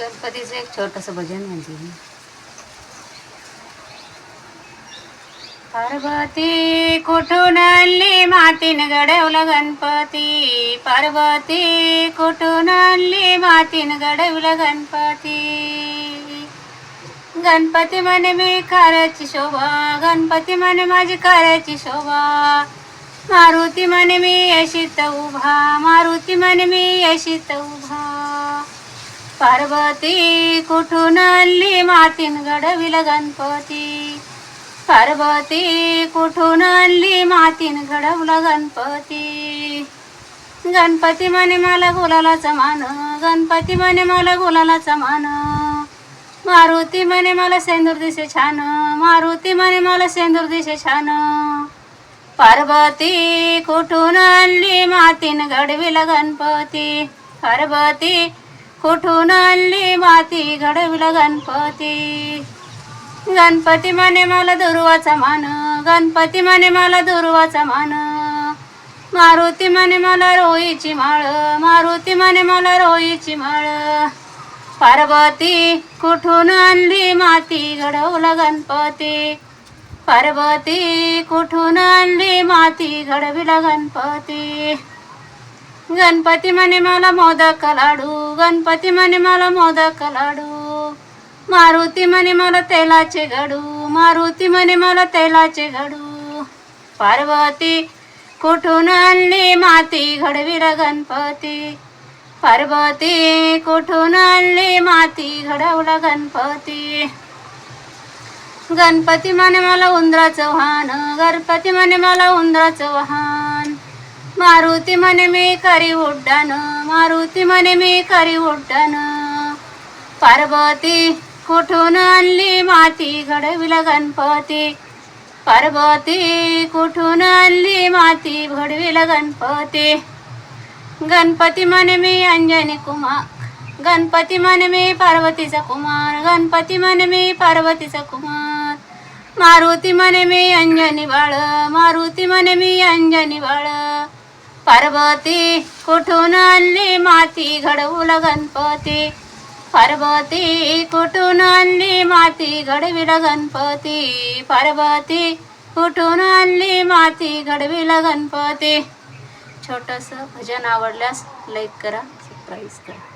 गणपतीचं एक छोटंसं भजन म्हणजे पार्वती कुठून आणली? मातीन घडवलं गणपती. पार्वती कुठून आणली? मातीन घडवलं गणपती. गणपती म्हणे मी करायची शोभा. गणपती म्हणे माझी करायची शोभा. मारुती म्हणे मी अशी उभा. मारुती म्हणे मी यशीत उभा. पार्वती कुठून आणली मातीन घडविल गणपती? पार्वती कुठून आणली मातीन घडवलं गणपती? गणपती म्हणे मला गुलालाचा मान गणपती म्हणे मला गुलालाचा मान. मारुती म्हणे मला सेंदूर दिसे छान मारुती म्हणे मला सेंदूर दिसे छान. पार्वती कुठून आणली मातीन घडविलं गणपती? पार्वती कुठून आणली माती घडविला गणपती? गणपती म्हणे मला दुर्वाचा मान गणपती म्हणे मला दुर्वाचा मान. मारुती म्हणे मला रोईची माळ मारुती म्हणे मला रोईची माळ. पार्वती कुठून आणली माती घडवला गणपती? पार्वती कुठून आणली माती घडविला गणपती? गणपती म्हणे मला मोदक लाडू गणपती म्हणे मला मोदक लाडू. मारुती म्हणे मला तेलाचे गडू मारुती म्हणे मला तेलाचे गडू. पार्वती कुठून आणली माती घडविला गणपती? पार्वती कुठून आणली माती घडवला गणपती? गणपती म्हणे मला उंदराचं वाहन गणपती म्हणे मला उंदराचं वाहन. मारुती म्हणे मी करी उड्डाण मारुती म्हणे मी करी उड्डाण पार्वती कुठून आणली माती घडविला गणपती? पार्वती कुठून आणली माती घडविला गणपती? गणपती म्हणे मी अंजनी कुमार गणपती म्हणे मी पार्वतीचा कुमार गणपती म्हणे मी पार्वतीचा कुमार. मारुती म्हणे मी अंजनी बाळ मारुती म्हणे मी अंजनी बाळ. पार्वती कुठून आणली माती? घडवला गणपती पार्वती कुठून आणली माती? घडविला गणपती पार्वती कुठून आणली माती? घडविला गणपती छोटंसं भजन आवडल्यास लाईक करा सबस्क्राईब करा.